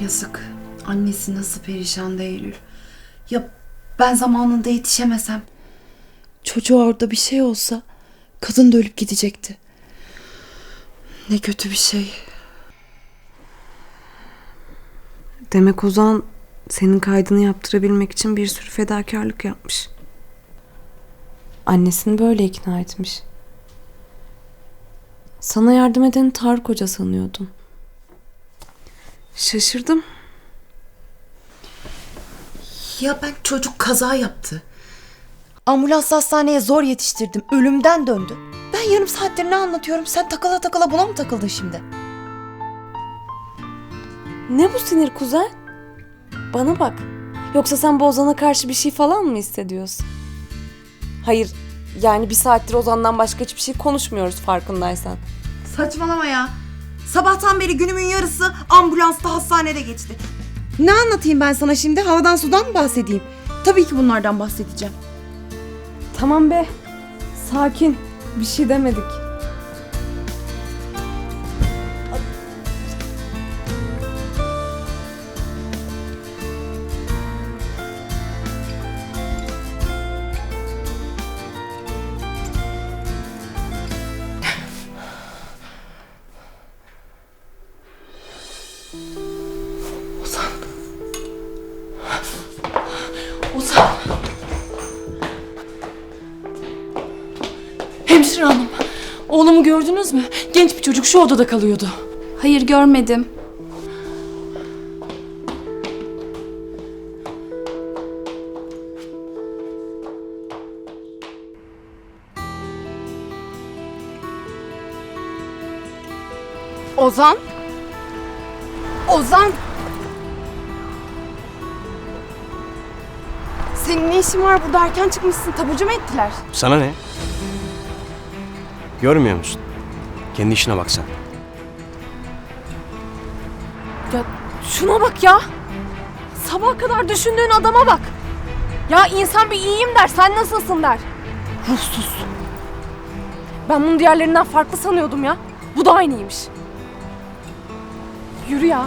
Yazık. Annesi nasıl perişan Eylül. Ya ben zamanında yetişemesem? Çocuğa orada bir şey olsa kadın da ölüp gidecekti. Ne kötü bir şey. Demek Ozan senin kaydını yaptırabilmek için bir sürü fedakarlık yapmış. Annesini böyle ikna etmiş. Sana yardım edeni Tarık Hoca sanıyordum. Şaşırdım. Ya ben çocuk kaza yaptı. Ambulans hastaneye zor yetiştirdim. Ölümden döndü. Ben yarım saattir ne anlatıyorum? Sen takıla takıla buna mı takıldın şimdi? Ne bu sinir kuzen? Bana bak. Yoksa sen bu Ozan'a karşı bir şey falan mı hissediyorsun? Hayır, yani bir saattir Ozan'dan başka hiçbir şey konuşmuyoruz farkındaysan. Saçmalama ya. Sabahtan beri günümün yarısı ambulansta hastanede geçti. Ne anlatayım ben sana şimdi? Havadan sudan mı bahsedeyim? Tabii ki bunlardan bahsedeceğim. Tamam be. Sakin. Bir şey demedik. Ozan. Hemşire hanım. Oğlumu gördünüz mü? Genç bir çocuk şu odada kalıyordu. Hayır görmedim. Ozan? Ozan? Senin ne işin var burada erken çıkmışsın taburcu mu ettiler? Sana ne? Görmüyor musun? Kendi işine bak sen. Ya şuna bak ya. Sabah kadar düşündüğün adama bak. Ya insan bir iyiyim der, sen nasılsın der. Ruhsuz. Ben bunu diğerlerinden farklı sanıyordum ya. Bu da aynıymış. Yürü ya.